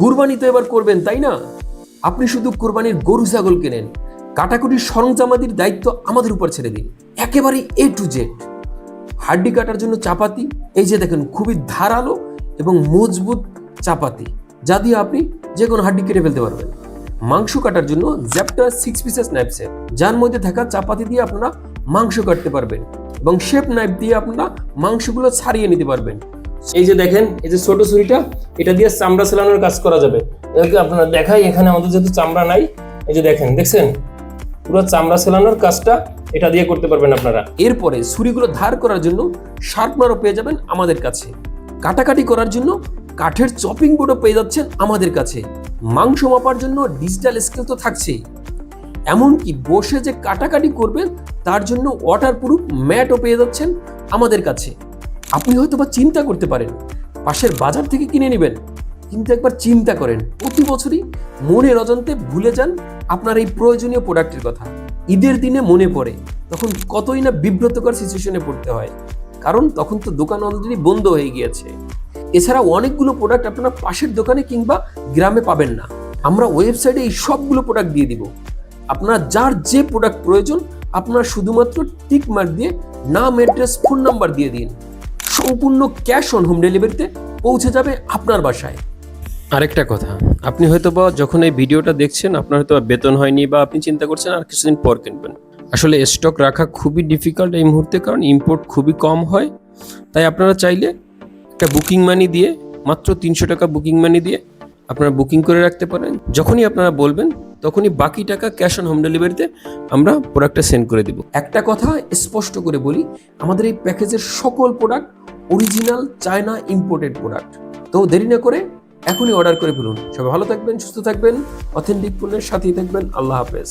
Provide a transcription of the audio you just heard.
কুরবানি তো এবার করবেন, তাই না? আপনি শুধু কুরবানির গরু, ছাগল কেনেন। কাটাকুটির সরঞ্জামাদির দায়িত্ব আমাদের উপর ছেড়ে দিন। একেবারে এ টু জেড হাড্ডি কাটার জন্য চাপাতি, এই যে দেখেন, খুবই ধারালো এবং মজবুত চাপাতি, যা দিয়ে আপনি যে কোনো হাড্ডি কেটে ফেলতে পারবেন। মাংস কাটার জন্য জ্যাপটা সিক্স পিসেস নাইফ সেট যার মধ্যে থাকা চাপাতি দিয়ে আপনারা মাংস কাটতে পারবেন এবং শেপ নাইফ দিয়ে আপনারা মাংসগুলো ছাড়িয়ে নিতে পারবেন। এই যে দেখেন, এই যে ছোট ছুরিটা, এটা দিয়ে চামড়া সেলানোর কাজ করা যাবে। এটাকে আপনারা দেখাই, এখানে আমাদের যেহেতু চামড়া নাই, এই যে দেখেন, দেখছেন? পুরো চামড়া সেলানোর কাজটা এটা দিয়ে করতে পারবেন আপনারা। এরপরে ছুরিগুলো ধার করার জন্য শার্পনারও পেয়ে যাবেন আমাদের কাছে। কাটাকাটি করার জন্য কাঠের চপিং বোর্ডও পেয়ে যাচ্ছেন আমাদের কাছে। মাংস মাপার জন্য ডিজিটাল স্কেল তো থাকছেই। এমনকি বসে যে কাটাকাটি করবেন, তার জন্য ওয়াটারপ্রুফ ম্যাটও পেয়ে যাচ্ছেন আমাদের কাছে। আপনি হয়তো বা চিন্তা করতে পারেন, পাশের বাজার থেকে কিনে নেবেন, কিন্তু একবার চিন্তা করেন, প্রতি বছরই মনের অজান্তে ভুলে যান আপনার এই প্রয়োজনীয় প্রোডাক্টের কথা। ঈদের দিনে মনে পড়ে, তখন কতই না বিব্রতকর সিচুয়েশনে পড়তে হয়। কারণ তখন তো দোকান অলরেডি বন্ধ হয়ে গিয়েছে। এছাড়া অনেকগুলো প্রোডাক্ট আপনারা পাশের দোকানে কিংবা গ্রামে পাবেন না। আমরা ওয়েবসাইটে এই সবগুলো প্রোডাক্ট দিয়ে দিব। আপনার যার যে প্রোডাক্ট প্রয়োজন, আপনার শুধুমাত্র টিক মার্ক দিয়ে, নাম অ্যাড্রেস ফোন নাম্বার দিয়ে দিন। সম্পূর্ণ ক্যাশ অন হোম ডেলিভারিতে পৌঁছে যাবে আপনার বাসায়। আরেকটা কথা, আপনি হয়তো বা যখন এই ভিডিওটা দেখছেন, আপনার হয়তো বেতন হয়নি বা আপনি চিন্তা করছেন আর কিছুদিন পর কিনবেন। আসলে স্টক রাখা খুবই ডিফিকাল্ট এই মুহূর্তে কারণ ইম্পোর্ট খুবই কম হয়। তাই আপনারা চাইলে একটা বুকিং মানি দিয়ে, মাত্র তিনশো টাকা বুকিং মানি দিয়ে আপনারা বুকিং করে রাখতে পারেন। যখনই আপনারা বলবেন তখনই বাকি টাকা ক্যাশ অন হোম ডেলিভারিতে আমরা প্রোডাক্টটা সেন্ড করে দিব। একটা কথা স্পষ্ট করে বলি, আমাদের এই প্যাকেজের সকল product original China imported product তো দেরি না করে এখনই অর্ডার করে ফেলুন। সবাই ভালো থাকবেন, সুস্থ থাকবেন অথেন্টিক পণ্যের সাথেই থাকবেন। আল্লাহ হাফেজ।